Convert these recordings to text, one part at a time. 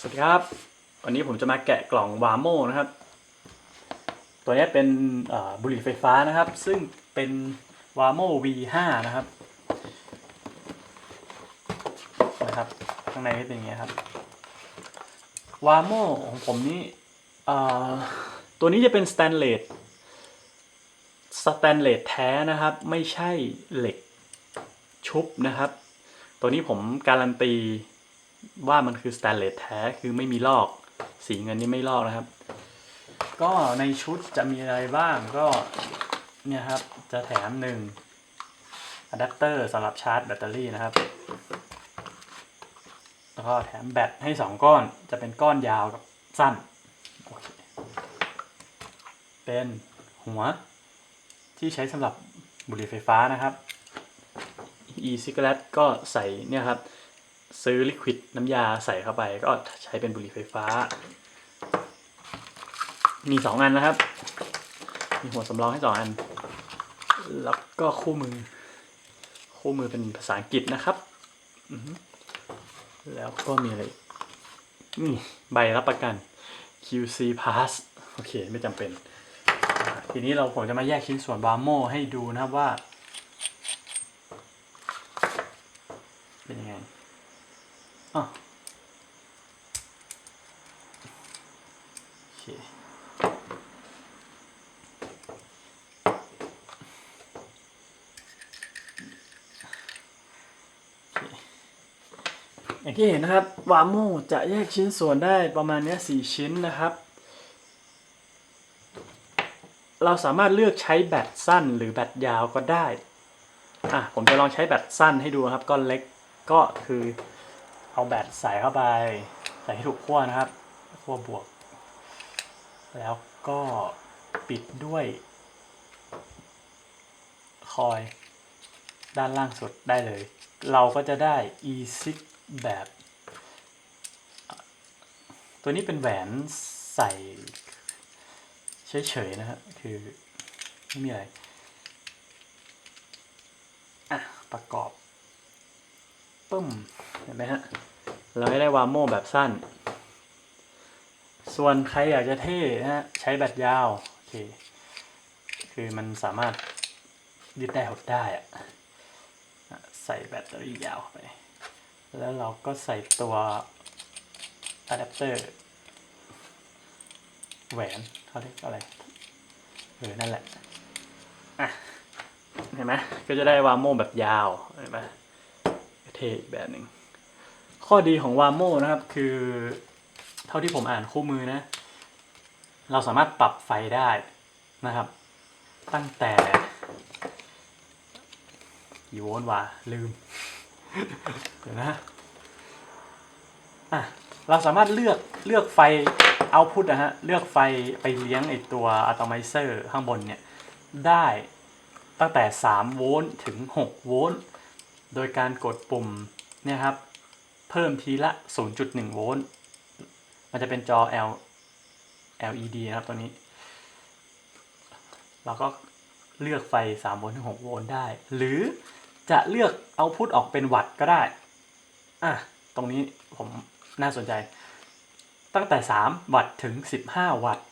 สวัสดีครับ วันนี้ผมจะมาแกะกล่องวาโมนะครับ ตัวนี้เป็นบุหรี่ไฟฟ้านะครับ ซึ่งเป็นวาโม V5 นะครับนะครับข้างในเป็นอย่างเงี้ยครับวาโมของผมนี่ตัวนี้จะเป็นสแตนเลสสแตนเลสแท้นะครับ ไม่ใช่เหล็กชุบนะครับ ตัวนี้ผมการันตี ว่ามันคือสแตนเลสแท้คือไม่มีลอก สีเงินนี่ไม่ลอกนะครับ ก็ในชุดจะมีอะไรบ้างก็เนี่ยครับจะแถมหนึ่งอะแดปเตอร์สำหรับชาร์จแบตเตอรี่นะครับ แล้วก็แถมแบตให้สองก้อนจะเป็นก้อนยาวกับสั้นเเป็นหัวที่ใช้สำหรับบุหรี่ไฟฟ้านะครับ e-cigarette ก็ใส่เนี่ยครับ ซื้อลิควิดน้ำยาใส่เข้าไป ก็ใช้เป็นบุหรี่ไฟฟ้า มีสองอันนะครับ มีหัวสำรองให้สองอัน แล้วก็คู่มือ คู่มือเป็นภาษาอังกฤษนะครับแล้วก็มีอะไรนี่ใบรับประกัน QC Pass โอเค ไม่จำเป็น ทีนี้เราผมจะมาแยกชิ้นส่วนบาร์โมให้ดูนะครับว่า เป็นยังไง อ๋อโอเคอย่างที่เห็นนะครับ วาโมจะแยกชิ้นส่วนได้ประมาณเนี้ยสี่ชิ้นนะครับ เราสามารถเลือกใช้แบตสั้นหรือแบตยาวก็ได้ อะ ผมจะลองใช้แบตสั้นให้ดูนะครับ ก้อนเล็กก็คือ เอาแบตใส่เข้าไป ใส่ให้ถูกขั้วนะครับขั้วบวก แล้วก็ปิดด้วย คอยด้านล่างสุดได้เลย เราก็จะได้ e s i แบบ ตัวนี้เป็นแหวนใส่เฉยๆนะครับคือไม่มีอะไรอะประกอบปึ้มเห็นไหมฮะ เราได้วาโม่แบบสั้น ส่วนใครอยากจะเท่นะฮะใช้แบตยาวโอเคคือมันสามารถยืดได้หดได้อะใส่แบตเตอรี่ยาวไป แล้วเราก็ใส่ตัวอะแดปเตอร์แหวนเขาเรียกอะไรเออนั่นแหละอะเห็นไหมก็จะได้วาโมแบบยาวเห็นไหมเท่อีกแบบหนึ่ง ข้อดีของวาโมนะครับคือ เท่าที่ผมอ่านคู่มือนะ เราสามารถปรับไฟได้นะครับ ตั้งแต่กี่โวลต์วะลืมเดี๋ยวนะอะเราสามารถเลือกเลือกไฟเอาพุทนะฮะเลือกไฟไปเลี้ยงไอตัวอะตอมไมเซอร์ข้างบนเนี่ย ได้ตั้งแต่ 3 โวลต์ถึง 6 โวลต์ โดยการกดปุ่มเนี่ยครับ เพิ่มทีละ 0.1 โวลต์ มันจะเป็นจอ L LED นะครับตัวนี้ เราก็เลือกไฟ 3 โวลต์ถึง 6 โวลต์ได้ หรือจะเลือกเอาพุทออกเป็นวัตต์ก็ได้ อะ ตรงนี้ผมน่าสนใจ ตั้งแต่ 3 วัตต์ถึง 15 วัตต์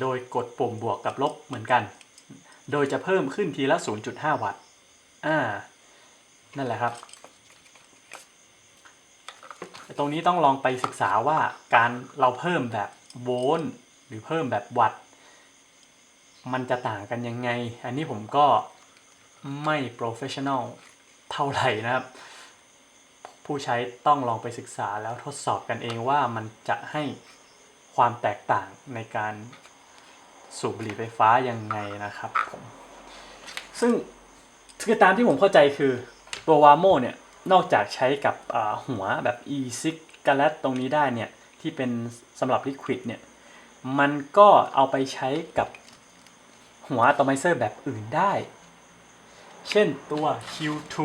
โดยกดปุ่มบวกกับลบเหมือนกัน โดยจะเพิ่มขึ้นทีละ 0.5 วัตต์ อ่า นั่นแหละครับ ตรงนี้ต้องลองไปศึกษาว่าการเราเพิ่มแบบโวลต์หรือเพิ่มแบบวัตต์มันจะต่างกันยังไง อันนี้ผมก็ไม่โปรเฟชชั่นอลเท่าไหร่นะครับ ผู้ใช้ต้องลองไปศึกษาแล้วทดสอบกันเองว่ามันจะให้ความแตกต่างในการสูบบุหรี่ไฟฟ้ายังไงนะครับผม ซึ่งคือตามที่ผมเข้าใจคือตัววาโมเนี่ย นอกจากใช้กับหัวแบบ e c i g a r e t ตรงนี้ได้เนี่ยที่เป็นสำหรับลิควิดเนี่ยมันก็เอาไปใช้กับหัวอะตอมไมเซอร์แบบอื่นได้ เช่นตัว Q2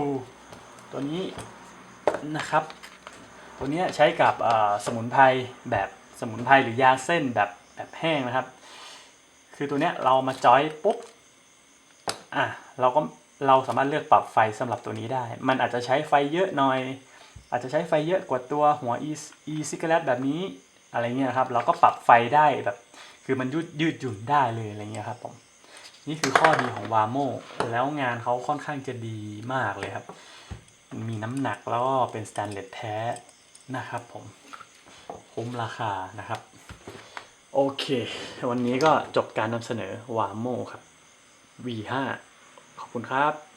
ตัวนี้นะครับ ตัวเนี้ยใช้กับสมุนไพรแบบสมุนไพรหรือยาเส้นแบบแบบแห้งนะครับ คือตัวเนี้ยเรามาจอยปุ๊บอะเราก็ เราสามารถเลือกปรับไฟสำหรับตัวนี้ได้ มันอาจจะใช้ไฟเยอะหน่อย อาจจะใช้ไฟเยอะกว่าตัวหัว e e cigarette แบบนี้อะไรเงี้ยครับ เราก็ปรับไฟได้แบบ คือมันยืดยืดหยุ่นได้เลยอะไรเงี้ยครับผมนี่คือข้อดีของวาโมแล้วงานเขาค่อนข้างจะดีมากเลยครับ มีน้ำหนักแล้วก็เป็นสแตนเลสแท้นะครับผมคุ้มราคานะครับ โอเค วันนี้ก็จบการนำเสนอวาโมครับ V5 คุณครับ